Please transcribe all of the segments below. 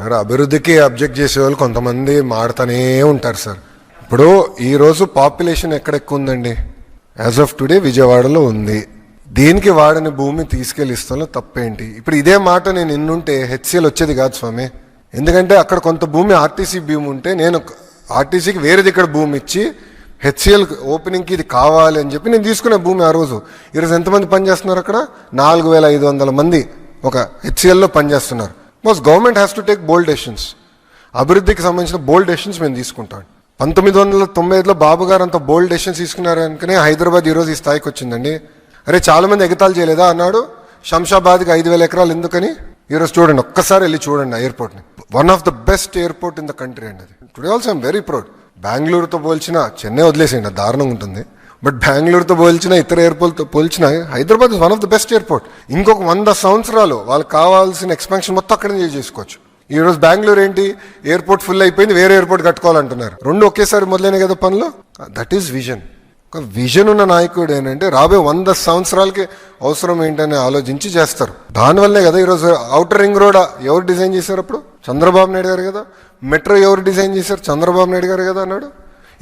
Sir అభివృద్ధికి object చేసే వాళ్ళు కొంతమంది మాడుతూనే ఉంటారు సార్. ఇప్పుడు ఈరోజు పాపులేషన్ ఎక్కడ ఎక్కువ ఉందండి? యాజ్ ఆఫ్ టుడే విజయవాడలో ఉంది. దీనికి వాడని భూమి తీసుకెళ్ళి ఇస్తాలో తప్పేంటి? ఇప్పుడు ఇదే మాట నేను ఎన్నుంటే హెచ్సిఎల్ వచ్చేది కాదు స్వామి. ఎందుకంటే అక్కడ కొంత భూమి ఆర్టీసీ భూమి ఉంటే నేను ఆర్టీసీకి వేరేది ఇక్కడ భూమి ఇచ్చి హెచ్సిఎల్ ఓపెనింగ్కి ఇది కావాలి అని చెప్పి నేను తీసుకునే భూమి ఆ రోజు. ఈరోజు ఎంతమంది పనిచేస్తున్నారు అక్కడ? నాలుగు వేల ఐదు వందల మంది ఒక హెచ్సిఎల్లో పనిచేస్తున్నారు. మోస్ government has to take bold decisions అభివృద్ధికి సంబంధించిన బోల్డ్ డెసిషన్స్ మేము తీసుకుంటాం. పంతొమ్మిది వందల తొంభై ఐదులో బాబు గారు అంత బోల్డ్ డెసిషన్స్ తీసుకున్నారు అనుకునే హైదరాబాద్ ఈరోజు ఈ స్థాయికి వచ్చిందండి. అరే చాలామంది ఎగతాలు చేయలేదా? అన్నాడు. శంషాబాద్కి ఐదు వేల ఎకరాలు ఎందుకని? ఈరోజు చూడండి ఒక్కసారి వెళ్ళి చూడండి ఆ ఎయిర్పోర్ట్ని one of the best airport in the country అండి అది. Today also I'm very proud బెంగళూరుతో పోల్చిన చెన్నై వదిలేసేయండి దారుణంగా ఉంటుంది. బట్ బెంగళూరుతో పోల్చిన ఇతర ఎయిర్పోర్ట్తో పోల్చిన Hyderabad is one of the best airport ఇంకొక వంద సంవత్సరాలు వాళ్ళకి కావాల్సిన ఎక్స్పాన్షన్ మొత్తం అక్కడే చేసుకోవచ్చు. ఈరోజు బెంగళూరు ఏంటి? ఎయిర్పోర్ట్ ఫుల్ అయిపోయింది వేరే ఎయిర్పోర్ట్ కట్టుకోవాలంటున్నారు. రెండు ఒకేసారి మొదలైన కదా పనులు? దట్ ఈస్ విజన్ ఒక విజన్ ఉన్న నాయకుడు ఏంటంటే రాబోయే వంద సంవత్సరాలకి అవసరం ఏంటని ఆలోచించి చేస్తారు. దానివల్లే కదా ఈరోజు అవుటర్ రింగ్ రోడ్ ఎవరు డిజైన్ చేశారు అప్పుడు? చంద్రబాబు నాయుడు గారు కదా. మెట్రో ఎవరు డిజైన్ చేశారు? చంద్రబాబు నాయుడు గారు కదా అన్నాడు.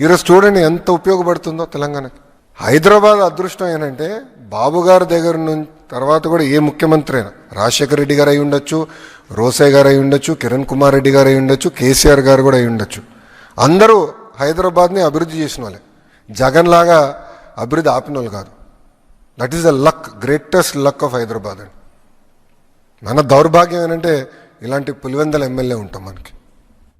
ఈరోజు చూడండి ఎంత ఉపయోగపడుతుందో తెలంగాణకి. హైదరాబాద్ అదృష్టం ఏంటంటే బాబు గారి దగ్గర నుంచి తర్వాత కూడా ఏ ముఖ్యమంత్రి అయినా రాజశేఖర రెడ్డి గారు అయి ఉండొచ్చు రోసే గారు అయి ఉండొచ్చు కిరణ్ కుమార్ రెడ్డి గారు అయి ఉండొచ్చు కేసీఆర్ గారు కూడా అయి ఉండొచ్చు. అందరూ హైదరాబాద్ని అభివృద్ధి చేసిన వాళ్ళే. జగన్ లాగా అభివృద్ధి ఆపిన వాళ్ళు కాదు. That is the luck greatest luck of Hyderabad అండి. మన దౌర్భాగ్యం ఏంటంటే ఇలాంటి పులివెందల ఎమ్మెల్యే ఉంటాం మనకి.